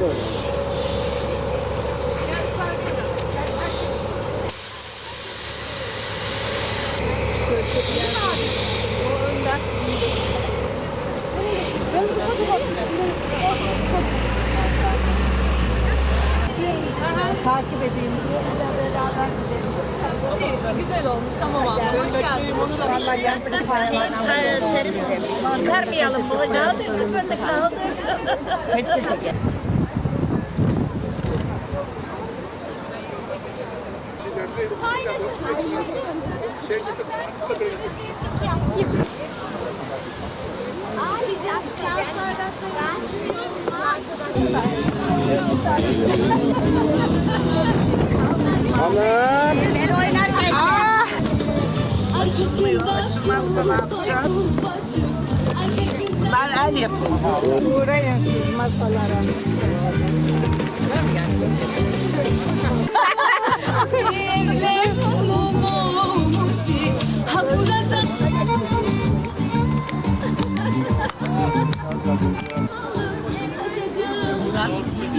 böyle. Takip edeyim. Beraber gidelim. Güzel olmuş tamam abi. Hoş geldin. Valla yaptık paralarına. Çıkarmayalım bulacağız. Ben de kaldım. Hepsi çeker. Ben oynarken. Açılmıyor. Açılmazsa ne yapacağız? Ben el yapayım. Uğrayın siz masalara.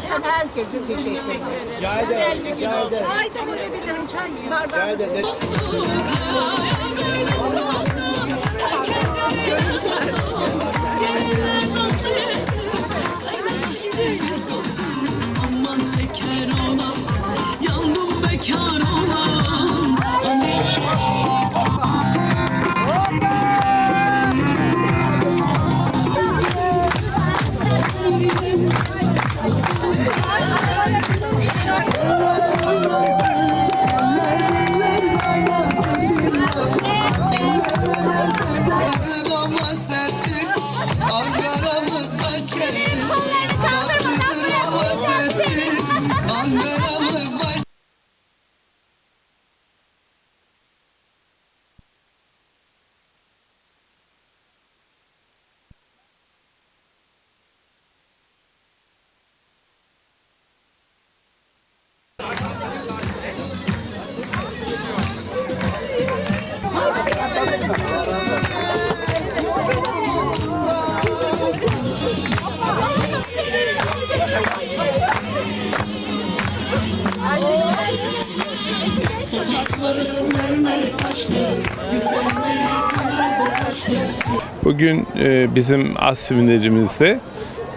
geçen herkese teşekkür ederim. Rica ederim, rica ederim. Çay da olabilir. Çay. Bardak. Rica ederim. Aman şeker olan Yandım bekar olan Bugün e, bizim asimilerimizde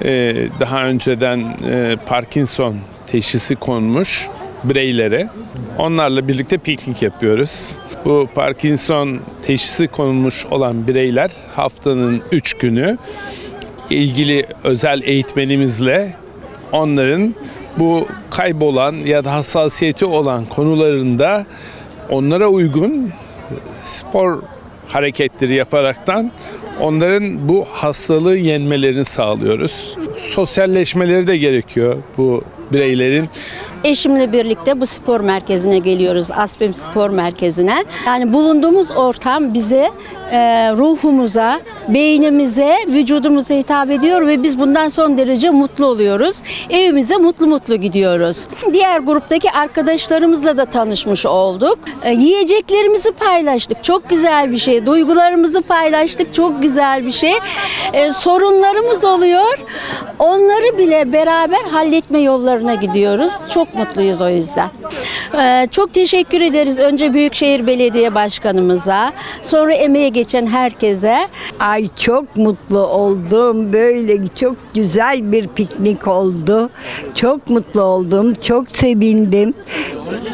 e, daha önceden e, Parkinson teşhisi konmuş bireylere onlarla birlikte piknik yapıyoruz. Bu Parkinson teşhisi konmuş olan bireyler haftanın 3 günü ilgili özel eğitmenimizle onların bu kaybolan ya da hassasiyeti olan konularında onlara uygun spor hareketleri yaparaktan onların bu hastalığı yenmelerini sağlıyoruz. Sosyalleşmeleri de gerekiyor bu bireylerin. Eşimle birlikte bu spor merkezine geliyoruz. Aspem Spor Merkezi'ne. Yani bulunduğumuz ortam bize, ruhumuza, beynimize, vücudumuza hitap ediyor ve biz bundan son derece mutlu oluyoruz. Evimize mutlu mutlu gidiyoruz. Diğer gruptaki arkadaşlarımızla da tanışmış olduk. E, yiyeceklerimizi paylaştık. Çok güzel bir şey. Duygularımızı paylaştık. Çok güzel bir şey. E, sorunlarımız oluyor. Onları bile beraber halletme yollarına gidiyoruz. Çok mutluyuz o yüzden. Çok teşekkür ederiz önce Büyükşehir Belediye Başkanımıza, sonra emeği geçen herkese. Ay çok mutlu oldum. Böyle çok güzel bir piknik oldu. Çok mutlu oldum. Çok sevindim.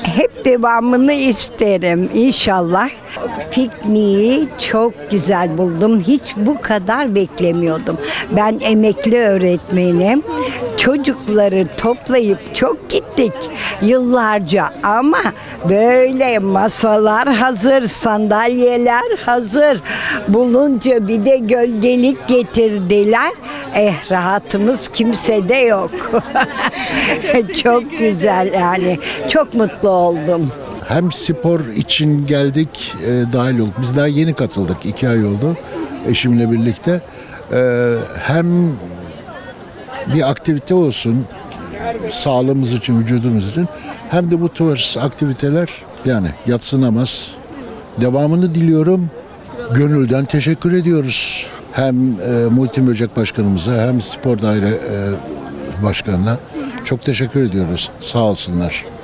Hep devamını isterim inşallah. Pikniği çok güzel buldum. Hiç bu kadar beklemiyordum. Ben emekli öğretmenim. Çocukları toplayıp çok gittik yıllarca ama böyle masalar hazır, sandalyeler hazır bulunca bir de gölgelik getirdiler. Eh rahatımız kimsede yok. çok güzel yani. Çok mutlu oldum. Hem spor için geldik, e, dahil olduk. Biz daha yeni katıldık, iki ay oldu eşimle birlikte. E, hem bir aktivite olsun, sağlığımız için, vücudumuz için hem de bu tür aktiviteler yani yatsınamaz. Devamını diliyorum. Gönülden teşekkür ediyoruz. Hem e, Multi Böcek Başkanımıza hem Spor Daire e, Başkanına çok teşekkür ediyoruz. Sağ olsunlar.